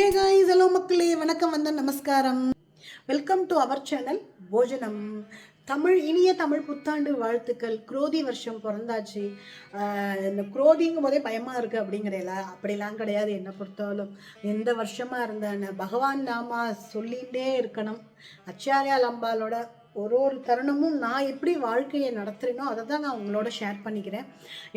Hey guys hello மக்களே வணக்கம் வந்த நமஸ்காரம். வெல்கம் டு அவர் சேனல் போஜனம் தமிழ் இனிய தமிழ் புத்தாண்டு வாழ்த்துக்கள். குரோதி வருஷம் பிறந்தாச்சு. இந்த குரோதிங்கும் போதே பயமாக இருக்குது அப்படிங்கிறல. அப்படிலாம் கிடையாது என்னை பொறுத்தாலும் எந்த வருஷமாக இருந்தேன்னு பகவான் நாமா சொல்லிகிட்டே இருக்கணும். அச்சாரியா லம்பாலோட ஒரு ஒரு தருணமும் நான் எப்படி வாழ்க்கையை நடத்துகிறேனோ அதை தான் நான் உங்களோட ஷேர் பண்ணிக்கிறேன்.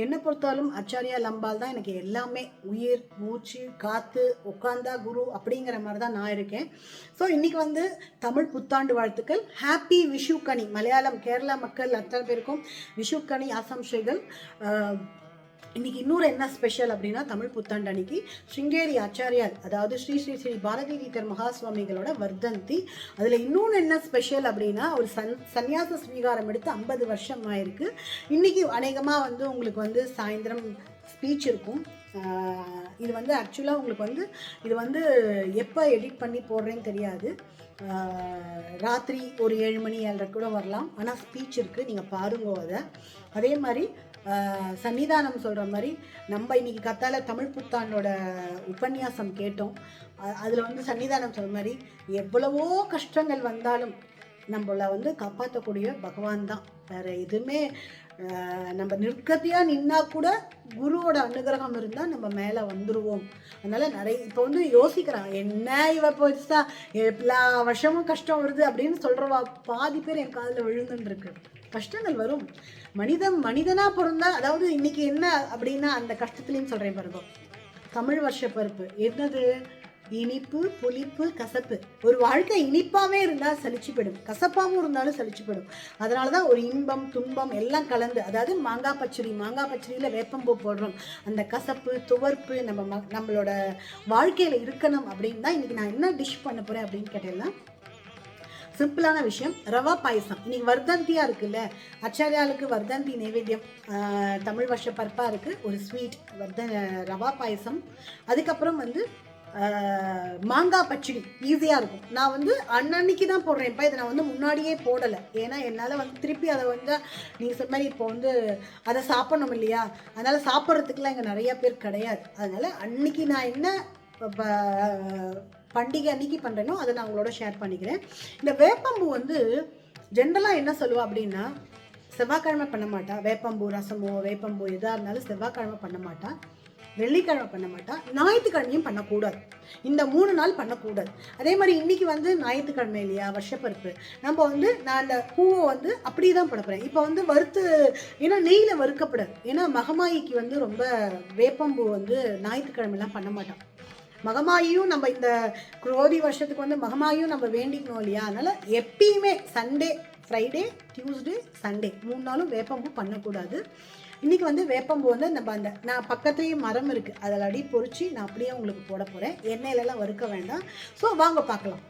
என்னை பொறுத்தாலும் அச்சாரியா லம்பால் தான் எனக்கு எல்லாமே உயிர் மூச்சு காற்று உட்காந்தா குரு அப்படிங்கிற மாதிரி தான் நான் இருக்கேன். ஸோ இன்றைக்கி வந்து தமிழ் புத்தாண்டு வாழ்த்துக்கள். ஹாப்பி விஷு கனி மலையாளம் கேரளா மக்கள் அத்தனை பேருக்கும் விஷு கனி ஆசம்சைகள் இன்னைக்கு இன்னொரு என்ன ஸ்பெஷல் அப்படின்னா தமிழ் புத்தாண்டு அன்னைக்கு ஸ்ருங்கேரி ஆச்சாரியார் அதாவது ஸ்ரீ ஸ்ரீ ஸ்ரீ பாரதி தீதர் மகாசுவாமிகளோட வர்தந்தி. அதில் இன்னொன்று என்ன ஸ்பெஷல் அப்படின்னா ஒரு சன் சன்னியாச ஸ்வீகாரம் எடுத்து ஐம்பது வருஷம் ஆயிருக்கு. இன்னைக்கு அநேகமாக வந்து உங்களுக்கு வந்து சாயந்தரம் ஸ்பீச் இருக்கும். இது வந்து ஆக்சுவலாக உங்களுக்கு வந்து இது வந்து எப்போ எடிட் பண்ணி போடுறேன்னு தெரியாது. ராத்திரி ஒரு ஏழு மணி ஏழரை கூட வரலாம். ஆனால் ஸ்பீச் இருக்குது நீங்கள் பாருங்க அதை. அதே மாதிரி சன்னிதானம் சொல்கிற மாதிரி நம்ம இன்றைக்கி கத்தால தமிழ் புத்தாண்டோட உபன்யாசம் கேட்டோம். அதில் வந்து சன்னிதானம் சொல்கிற மாதிரி எவ்வளவோ கஷ்டங்கள் வந்தாலும் நம்மளை வந்து காப்பாற்றக்கூடிய பகவான் தான். வேறு எதுவுமே நம்ம நிற்கத்தையாக நின்னா கூட குருவோட அனுகிரகம் இருந்தால் நம்ம மேலே வந்துடுவோம் அதனால் நிறைய இப்போ வந்து யோசிக்கிறான் என்ன இவ பெருசா எல்லா வருஷமும் கஷ்டம் வருது அப்படின்னு சொல்கிறவா பாதி பேர் என் காதில் விழுந்துன்னு இருக்கு கஷ்டங்கள் வரும். மனிதன் மனிதனா பிறந்தா அதாவது இன்னைக்கு என்ன அப்படின்னா அந்த கஷ்டத்துலையும் சொல்கிறேன் பாருங்க. தமிழ் வருஷ பருப்பு. என்னது? இனிப்பு புளிப்பு கசப்பு. ஒரு வாழ்க்கை இனிப்பாகவே இருந்தால் சலிச்சுப்படும். கசப்பாகவும் இருந்தாலும் சலிச்சுப்படும். அதனால தான் ஒரு இன்பம் துன்பம் எல்லாம் கலந்து அதாவது மாங்காய் பச்சடி மாங்காய் பச்சடியில் வேப்பம்பூ போடுறோம். அந்த கசப்பு துவர்ப்பு நம்ம ம- நம்மளோட வாழ்க்கையில் இருக்கணும் அப்படின்னு தான் இன்னைக்கு நான் என்ன டிஷ் பண்ண போகிறேன் அப்படின்னு கேட்டேன்னா சிம்பிளான விஷயம் ரவா பாயசம். இன்னைக்கு வர்தந்தியாக இருக்குல்ல? அச்சாரியாளுக்கு வர்தந்தி நைவேத்தியம் தமிழ் வருஷ பருப்பாக இருக்குது ஒரு ஸ்வீட் வர்த ரவா பாயசம். அதுக்கப்புறம் வந்து மாங்காய் பச்சடி. ஈஸியாக இருக்கும். நான் வந்து அன்னன்னைக்கு தான் போடுறேன் இப்போ இதை நான் வந்து முன்னாடியே போடலை. ஏன்னா என்னால் வந்து திருப்பி அதை வந்து நீங்கள் சொன்ன மாதிரி இப்போ வந்து அதை சாப்பிடணும் இல்லையா? அதனால் சாப்பிட்றதுக்குலாம் இங்கே நிறையா பேர் கிடையாது. அதனால் அன்னைக்கு நான் என்ன பண்டிகை அன்னைக்கு பண்ணுறேனோ அதை நான் உங்களோட ஷேர் பண்ணிக்கிறேன். இந்த வேப்பம்பூ வந்து ஜென்ரலாக என்ன சொல்லுவா அப்படின்னா செவ்வாய்க்கிழமை பண்ண மாட்டா. வேப்பம்பூ ரசமோ வேப்பம்பூ எதாக இருந்தாலும் செவ்வாய்க்கிழமை பண்ண மாட்டா. வெள்ளிக்கிழமை பண்ண மாட்டா. ஞாயிற்றுக்கிழமையும் பண்ணக்கூடாது. இந்த மூணு நாள் பண்ணக்கூடாது. அதே மாதிரி இன்னைக்கு வந்து ஞாயிற்றுக்கிழமை இல்லையா? வருஷப்பருப்பு. நம்ம வந்து நான் அந்த பூவை வந்து அப்படியே தான் பண்ணப்படுறேன் இப்போ வந்து வறுத்து ஏன்னா நெய்யில் வறுக்கப்படாது. ஏன்னா மகமாயிக்கு வந்து ரொம்ப வேப்பம்பூ வந்து ஞாயிற்றுக்கிழமைலாம் பண்ண மாட்டான் மகமாயும் நம்ம இந்த குரோதி வருஷத்துக்கு வந்து மகமாயும் நம்ம வேண்டிக்கணும் இல்லையா? அதனால் எப்பயுமே சண்டே ஃப்ரைடே டியூஸ்டே சண்டே மூணு நாளும் வேப்பம்பூ பண்ணக்கூடாது. இன்றைக்கி வந்து வேப்பம்பூ வந்து நம்ம அந்த நான் பக்கத்துலேயும் மரம் இருக்குது அதில் அடி பொறிச்சு நான் அப்படியே உங்களுக்கு போட போகிறேன் எண்ணெயிலலாம் வறுக்க வேண்டாம். ஸோ வாங்க பார்க்கலாம்.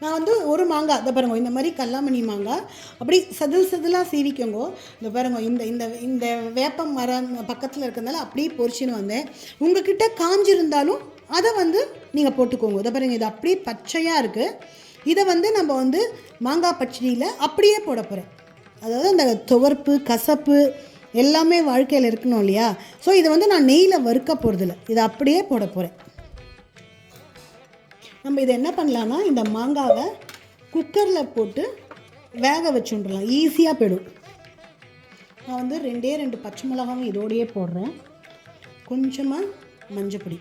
நான் வந்து ஒரு மாங்காய் இதை பாருங்க இந்த மாதிரி கல்லாமணி மாங்காய். அப்படி சதில் சதிலாக சீவிக்கோங்க. இந்த பாருங்க இந்த இந்த இந்த வேப்பம் மரம் பக்கத்தில் இருக்கிறதுனால அப்படியே பொறிச்சின்னு வந்தேன். உங்ககிட்ட காஞ்சிருந்தாலும் அதை வந்து நீங்கள் போட்டுக்கோங்க. இதை பாருங்கள் இது அப்படியே பச்சையாக இருக்குது இதை வந்து நம்ம வந்து மாங்காய் பச்சடியில் அப்படியே போட போகிறேன் அதாவது அந்த துவர்ப்பு கசப்பு எல்லாமே வாழ்க்கையில் இருக்கணும் இல்லையா? ஸோ இதை வந்து நான் நெய்யில் வறுக்க போகிறதில்ல இதை அப்படியே போட போகிறேன் நம்ம இதை என்ன பண்ணலான்னா இந்த மாங்காவை குக்கரில் போட்டு வேக வச்சுட்டுலாம் ஈஸியாக போயிடும். நான் வந்து ரெண்டே ரெண்டு பச்சை மிளகாவும் இதோடையே போடுறேன். கொஞ்சமாக மஞ்சப்பொடி.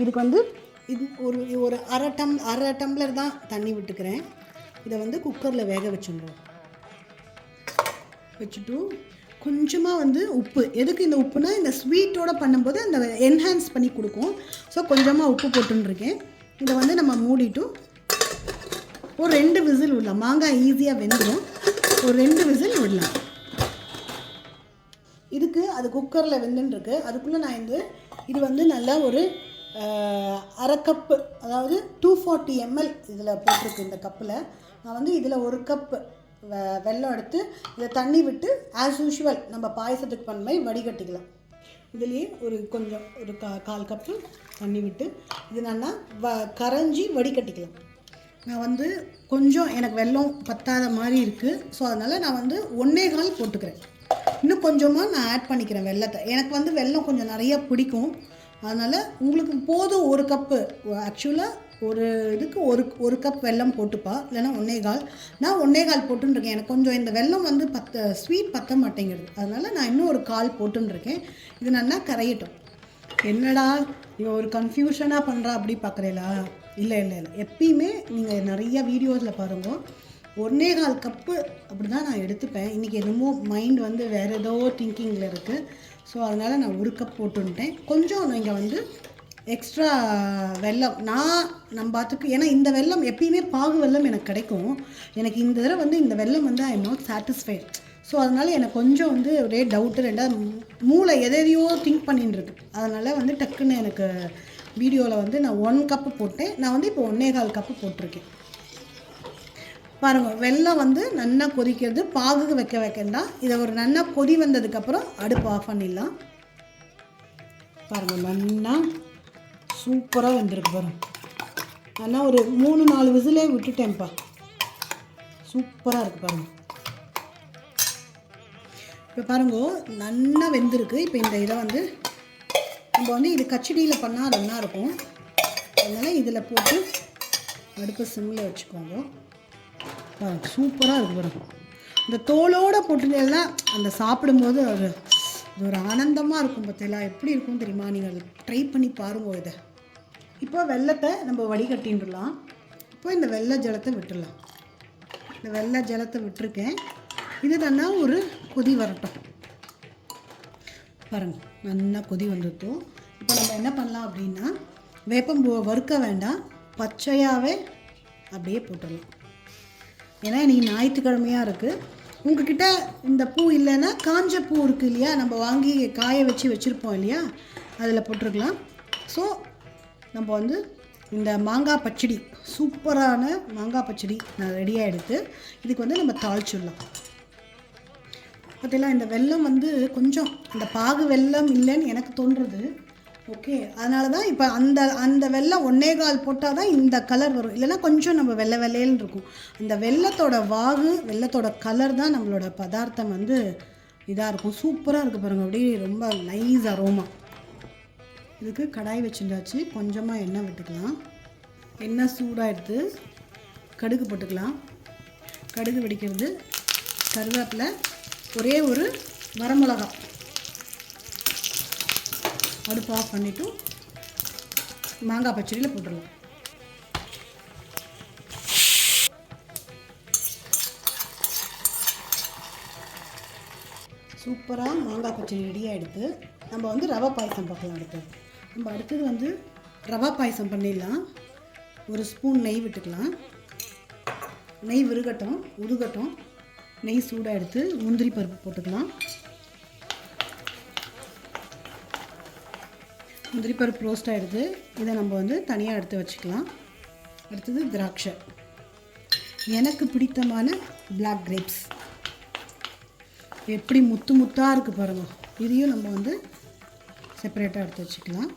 இதுக்கு வந்து இது ஒரு ஒரு அரை டம் அரை டம்ளர் தான் தண்ணி விட்டுக்கிறேன். இதை வந்து குக்கரில் வேக வச்சுடுவோம் வச்சுட்டு கொஞ்சமாக வந்து உப்பு. எதுக்கு இந்த உப்புனா இந்த ஸ்வீட்டோட பண்ணும்போது அந்த என்ஹான்ஸ் பண்ணி கொடுக்கும். ஸோ கொஞ்சமாக உப்பு போட்டுருக்கேன் இதை வந்து நம்ம மூடிட்டு ஒரு ரெண்டு விசில் விடலாம். மாங்காய் ஈஸியாக வெந்துடும் ஒரு ரெண்டு விசில் விடலாம். இதுக்கு அது குக்கரில் வெந்துட்டுருக்கு அதுக்குள்ளே நான் வந்து இது வந்து நல்லா ஒரு அரை கப்பு அதாவது டூ ஃபார்ட்டி எம்எல் இதில் போட்டிருக்கு இந்த கப்பில் நான் வந்து இதில் ஒரு கப்பு வெ- வெல்லம் எடுத்து இதை தண்ணி விட்டு ஆஸ் யூஷுவல் நம்ம பாயசத்துக்கு பண்ண மாதிரி வடிகட்டிக்கலாம். இதுலேயே ஒரு கொஞ்சம் ஒரு கா கால் கப்பு தண்ணி விட்டு இது நல்லா வ கரைஞ்சி வடிகட்டிக்கலாம். நான் வந்து கொஞ்சம் எனக்கு வெள்ளம் பத்தாத மாதிரி இருக்குது ஸோ அதனால் நான் வந்து ஒன்றே கால் போட்டுக்கிறேன். இன்னும் கொஞ்சமாக நான் ஆட் பண்ணிக்கிறேன் வெல்லத்தை. எனக்கு வந்து வெல்லம் கொஞ்சம் நிறைய பிடிக்கும். அதனால் உங்களுக்கு போதும் ஒரு கப்பு ஆக்சுவலாக ஒரு இதுக்கு ஒரு ஒரு கப் வெல்லம் போட்டுப்பா. இல்லைன்னா ஒன்றே கால். நான் ஒன்றே கால் போட்டுருக்கேன் எனக்கு கொஞ்சம் இந்த வெல்லம் வந்து பத்த ஸ்வீட் பத்த மாட்டேங்கிறது. அதனால் நான் இன்னும் ஒரு கால் போட்டுருக்கேன் இது நல்லா கரையட்டும். என்னடா இவன் ஒரு கன்ஃபியூஷனாக பண்ணுறா அப்படி பார்க்குறீங்களா இல்லை இல்லை இல்லை. எப்பயுமே நீங்கள் நிறைய வீடியோஸில் பாருங்கள் ஒன்றே கால் கப்பு அப்படி தான் நான் எடுத்துப்பேன். இன்றைக்கி என்னமோ மைண்ட் வந்து வேறு ஏதோ திங்கிங்கில் இருக்குது ஸோ அதனால் நான் ஒரு கப் போட்டுன்ட்டேன். கொஞ்சம் நீங்கள் வந்து எக்ஸ்ட்ரா வெள்ளம் நான் நம்ம பார்த்துக்கு ஏன்னா இந்த வெள்ளம் எப்பயுமே பாகு வெல்லம் எனக்கு கிடைக்கும். எனக்கு இந்த தடவை வந்து இந்த வெல்லம் வந்து I am not satisfied so அதனால் எனக்கு கொஞ்சம் வந்து ஒரே டவுட்டு ரெண்டாவது மூளை எதையோ திங்க் பண்ணிட்டு இருக்கு அதனால் வந்து டக்குன்னு எனக்கு வீடியோவில் வந்து நான் ஒன் கப்பு போட்டேன். நான் வந்து இப்போ ஒன்றே கால் கப்பு போட்டிருக்கேன். பாருங்க வெள்ளம் வந்து நல்லா கொதிக்கிறது. பாகுக்கு வைக்க வைக்கண்டா. இதை ஒரு நல்லா கொதி வந்ததுக்கப்புறம் அடுப்பு ஆஃப் பண்ணிடலாம். பாருங்கள் நல்லா சூப்பராக வந்திருக்கு பாருங்க. நல்லா ஒரு மூணு நாலு விசிலே விட்டுட்டேன்ப்பா. சூப்பராக இருக்குது பாருங்க. இப்போ பாருங்க நல்லா வெந்திருக்கு. இப்போ இந்த இதை வந்து நம்ம வந்து இது கச்சடியில் பண்ணால் நல்லா இருக்கும். அதனால் இதில் போட்டு அடுப்பு சிம்மில் வச்சுக்கோங்க. சூப்பராக இருக்கு பாருங்க இந்த தோலோடு போட்டுட்டேன்னா அந்த சாப்பிடும்போது ஒரு இது ஒரு ஆனந்தமாக இருக்கும் பார்த்தீங்களா? எப்படி இருக்கும் தெரியுமா? நீங்கள் ட்ரை பண்ணி பாருங்க இதை. இப்போ வெள்ளத்தை நம்ம வடிகட்டின்றலாம் இப்போ இந்த வெள்ளை ஜலத்தை விட்டுடலாம். இந்த வெள்ளை ஜலத்தை விட்டுருக்கேன். இது தானே ஒரு கொதி வரட்டும். பாருங்கள் நல்லா கொதி வந்துட்டோம் இப்போ நம்ம என்ன பண்ணலாம் அப்படின்னா வேப்பம்பூவை வறுக்க வேண்டாம். பச்சையாகவே அப்படியே போட்டுடலாம். ஏன்னா இன்றைக்கி ஞாயிற்றுக்கிழமையாக இருக்குது உங்ககிட்ட இந்த பூ இல்லைன்னா காஞ்ச பூ இருக்குது இல்லையா? நம்ம வாங்கி காய வச்சு வச்சுருப்போம் இல்லையா? அதில் போட்டிருக்கலாம். ஸோ நம்ம வந்து இந்த மாங்காய் பச்சடி சூப்பரான மாங்காய் பச்சடி நான் ரெடியாக எடுத்து இதுக்கு வந்து நம்ம தாளிச்சிடலாம். பார்த்தீங்களா இந்த வெல்லம் வந்து கொஞ்சம் இந்த பாகு வெல்லம் இல்லைன்னு எனக்கு தோன்றுறது. ஓகே அதனால தான் இப்போ அந்த அந்த வெள்ளை ஒன்னே கால் போட்டால் தான் இந்த கலர் வரும். இல்லைன்னா கொஞ்சம் நம்ம வெள்ளை வெள்ளையல்னு இருக்கும். அந்த வெள்ளத்தோட வாகு வெள்ளத்தோட கலர் தான் நம்மளோட பதார்த்தம் வந்து இதாக இருக்கும். சூப்பராக இருக்குது பாருங்கள் அப்படியே ரொம்ப நைஸ் அரோமா இதுக்கு கடாய் வச்சுருந்தாச்சு. கொஞ்சமாக எண்ணெய் விட்டுக்கலாம். எண்ணெய் சூடாக எடுத்து கடுகு போட்டுக்கலாம். கடுகு வெடிக்கிறது. கருவேப்பில். ஒரே ஒரு வரமிளகா அடுப்பு ஆஃப் பண்ணிவிட்டு மாங்காய் பச்சடியில் போட்டுடலாம். சூப்பராக மாங்காய் பச்சடி ரெடியாக எடுத்து நம்ம வந்து ரவா பாயசம் பார்க்கலாம் அடுத்தது நம்ம அடுத்தது வந்து ரவா பாயசம் பண்ணிடலாம். ஒரு ஸ்பூன் நெய் விட்டுக்கலாம். நெய் விருகட்டும் உருகட்டும். நெய் சூடாக எடுத்து முந்திரி பருப்பு போட்டுக்கலாம். முந்திரி பருப்பு ரோஸ்ட் ஆகிடுது இதை நம்ம வந்து தனியாக எடுத்து வச்சுக்கலாம். அடுத்தது திராட்சை. எனக்கு பிடித்தமான பிளாக் கிரேப்ஸ் எப்படி முத்து முத்தாக இருக்குது பாருங்கள் இதையும் நம்ம வந்து செப்பரேட்டாக எடுத்து வச்சுக்கலாம்.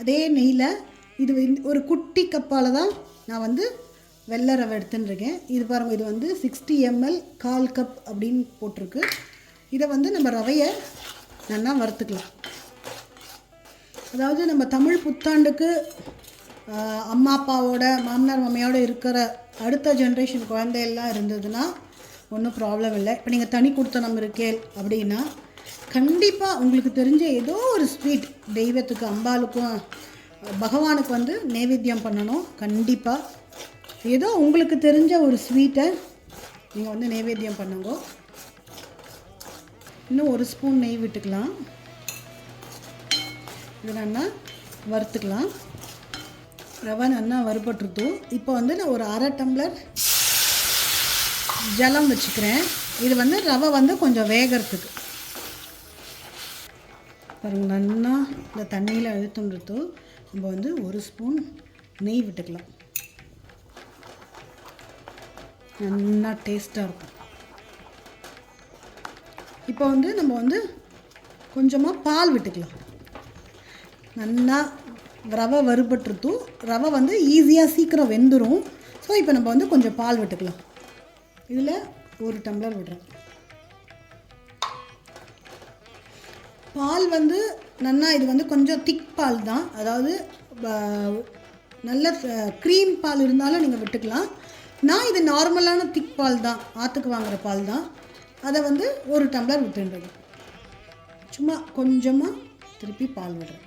அதே நெய்யில் இது ஒரு குட்டி கப்பால் தான் நான் வந்து வெள்ளை ரவை எடுத்துன்னு இருக்கேன். இது பாருங்கள் இது வந்து சிக்ஸ்டி எம்எல் கால் கப் அப்படின்னு போட்டிருக்கு. இதை வந்து நம்ம ரவையை நல்லா வறுத்துக்கலாம். அதாவது நம்ம தமிழ் புத்தாண்டுக்கு அம்மா அப்பாவோட மாமனார் மாமியோட இருக்கிற அடுத்த ஜென்ரேஷன் குழந்தையெல்லாம் இருந்ததுன்னா ஒன்றும் ப்ராப்ளம் இல்லை. இப்போ நீங்கள் தனி கொடுத்தனம் இருக்கே அப்படின்னா கண்டிப்பாக உங்களுக்கு தெரிஞ்ச ஏதோ ஒரு ஸ்வீட் தெய்வத்துக்கு அம்பாளுக்கும் பகவானுக்கு வந்து நைவேத்தியம் பண்ணணும் கண்டிப்பாக ஏதோ உங்களுக்கு தெரிஞ்ச ஒரு ஸ்வீட்டை நீங்கள் வந்து நைவேத்தியம் பண்ணுங்க. இன்னும் ஒரு ஸ்பூன் நெய் விட்டுக்கலாம். இது நல்லா வறுத்துக்கலாம். ரவை நல்லா வறுபட்டுருத்து இப்போ வந்து நான் ஒரு அரை டம்ளர் ஜலம் வச்சுக்கிறேன். இது வந்து ரவை வந்து கொஞ்சம் வேகறதுக்கு. பாருங்க நல்லா இந்த தண்ணியில் அழுத்துன்றது நம்ம வந்து ஒரு ஸ்பூன் நெய் விட்டுக்கலாம். நல்லா டேஸ்ட்டாக இருக்கும். இப்போ வந்து நம்ம வந்து கொஞ்சமாக பால் விட்டுக்கலாம். நல்லா ரவை வறுபட்டுருத்தும். ரவை வந்து ஈஸியாக சீக்கிரம் வெந்துடும் ஸோ இப்போ நம்ம வந்து கொஞ்சம் பால் விட்டுக்கலாம். இதில் ஒரு டம்ளர் விடுறேன். பால் வந்து நல்லா இது வந்து கொஞ்சம் திக் பால் தான். அதாவது நல்ல க்ரீம் பால் இருந்தாலும் நீங்கள் விட்டுக்கலாம். நான் இது நார்மலான திக் பால் தான். ஆற்றுக்கு வாங்குற பால் தான். அதை வந்து ஒரு டம்ளர் விட்டுன்றது சும்மா கொஞ்சமாக திருப்பி பால் விடுறேன்.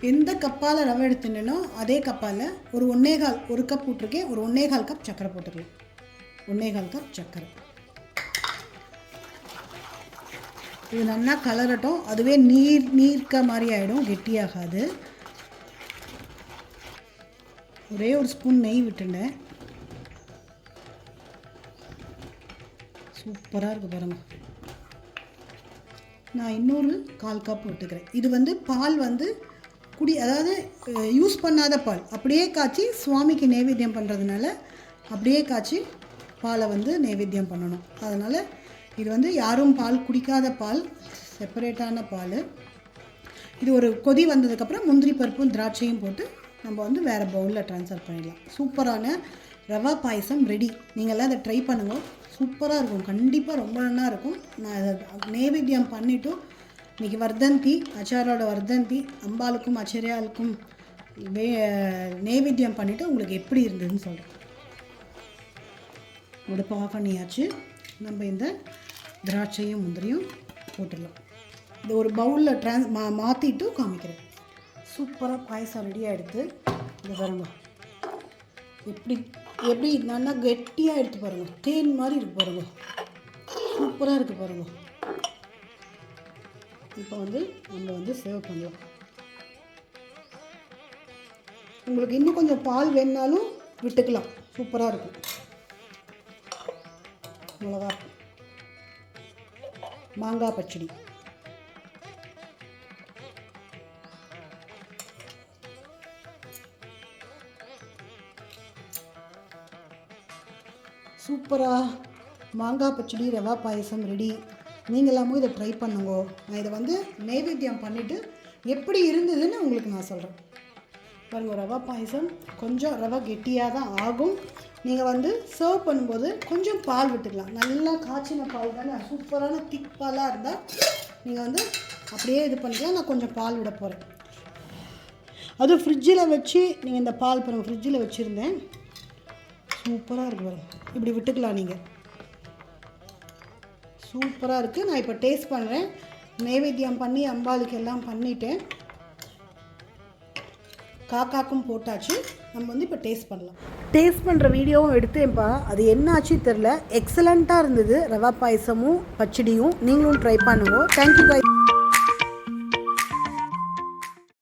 எந்த கப்பால் ரவை எடுத்துனோ அதே கப்பால் ஒரு ஒன்னேகால் ஒரு கப் விட்ருக்கேன் ஒரு ஒன்னேகால் கப் சர்க்கரை போட்டுக்கலாம். ஒன்னேகால் கப் சர்க்கரை. இது நல்லா கலரட்டும். அதுவே நீர் நீர்க்க மாதிரி ஆகிடும் கெட்டியாகாது. ஒரே ஒரு ஸ்பூன் நெய் விட்டுட்டேன். சூப்பராக இருக்குது பாருங்க. நான் இன்னொரு கால் கப் விட்டுக்கிறேன் இது வந்து பால் வந்து குடி அதாவது யூஸ் பண்ணாத பால். அப்படியே காய்ச்சி சுவாமிக்கு நைவேத்தியம் பண்ணுறதுனால அப்படியே காய்ச்சி பாலை வந்து நைவேத்தியம் பண்ணணும். அதனால் இது வந்து யாரும் பால் குடிக்காத பால் செப்பரேட்டான பால். இது ஒரு கொதி வந்ததுக்கப்புறம் முந்திரி பருப்பும் திராட்சையும் போட்டு நம்ம வந்து வேறு பவுலில் ட்ரான்ஸ்ஃபர் பண்ணிடலாம். சூப்பரான ரவா பாயசம் ரெடி நீங்களாம் அதை ட்ரை பண்ணுங்கள் சூப்பராக இருக்கும். கண்டிப்பாக ரொம்ப நல்லா இருக்கும். நான் அதை நைவேத்தியம் பண்ணிவிட்டும் இன்றைக்கி வர்தந்தி அச்சாரோட வர்தந்தி அம்பாளுக்கும் ஆச்சாரியாளுக்கும் வே நைவேத்தியம் பண்ணிவிட்டு உங்களுக்கு எப்படி இருந்ததுன்னு சொல்கிறேன் உடுப்பு ஆஃப் பண்ணியாச்சு. நம்ம இந்த திராட்சையும் முந்திரியும் போட்டுடலாம். இது ஒரு பவுலில் ட்ரான்ஸ் மா மாற்றிட்டு காமிக்கிறேன். சூப்பராக பாயசம் ரெடியாக எடுத்து இது பாருங்கள் எப்படி எப்படி நல்லா கெட்டியாக எடுத்து பாருங்கள் தேன் மாதிரி இருக்கு பாருங்கள் சூப்பராக இருக்குது பாருங்கள் இப்போ வந்து நம்ம வந்து சேவ் பண்ணலாம். உங்களுக்கு இன்னும் கொஞ்சம் பால் வேணுனாலும் விட்டுக்கலாம். சூப்பராக இருக்கும். மிளகா மாங்காய் பச்சடி. சூப்பராக மாங்காய் பச்சடி ரவா பாயசம் ரெடி நீங்களாமும் இதை ட்ரை பண்ணுங்க. நான் இதை வந்து நைவேத்தியம் பண்ணிவிட்டு எப்படி இருந்ததுன்னு உங்களுக்கு நான் சொல்கிறேன் பாருங்க ரவா பாயசம் கொஞ்சம் ரவா கெட்டியாக தான் ஆகும். நீங்கள் வந்து சர்வ் பண்ணும்போது கொஞ்சம் பால் விட்டுக்கலாம். நல்லா காய்ச்சின பால் தானே? சூப்பரான திக் பாலாக இருந்தால் நீங்கள் வந்து அப்படியே இது பண்ணிக்கலாம். நான் கொஞ்சம் பால் விட போகிறேன் அதுவும் ஃப்ரிட்ஜில் வச்சு நீங்கள் இந்த பால் பாருங்கள் ஃப்ரிட்ஜில் வச்சுருந்தேன். சூப்பராக இருக்கு பாருங்கள் இப்படி விட்டுக்கலாம் நீங்கள் சூப்பராக இருக்குது நான் இப்போ டேஸ்ட் பண்ணுறேன் நைவேத்தியம் பண்ணி அம்பாளுக்கு எல்லாம் பண்ணிட்டேன். காக்காக்கும் போட்டாச்சு. நம்ம வந்து இப்போ டேஸ்ட் பண்ணலாம். டேஸ்ட் பண்ணுற வீடியோவும் எடுத்தேன்ப்பா. அது என்னாச்சு தெரில எக்ஸலண்ட்டாக இருந்தது. ரவா பாயசமும் பச்சடியும். நீங்களும் ட்ரை பண்ணுவோம் தேங்க்யூ பாய்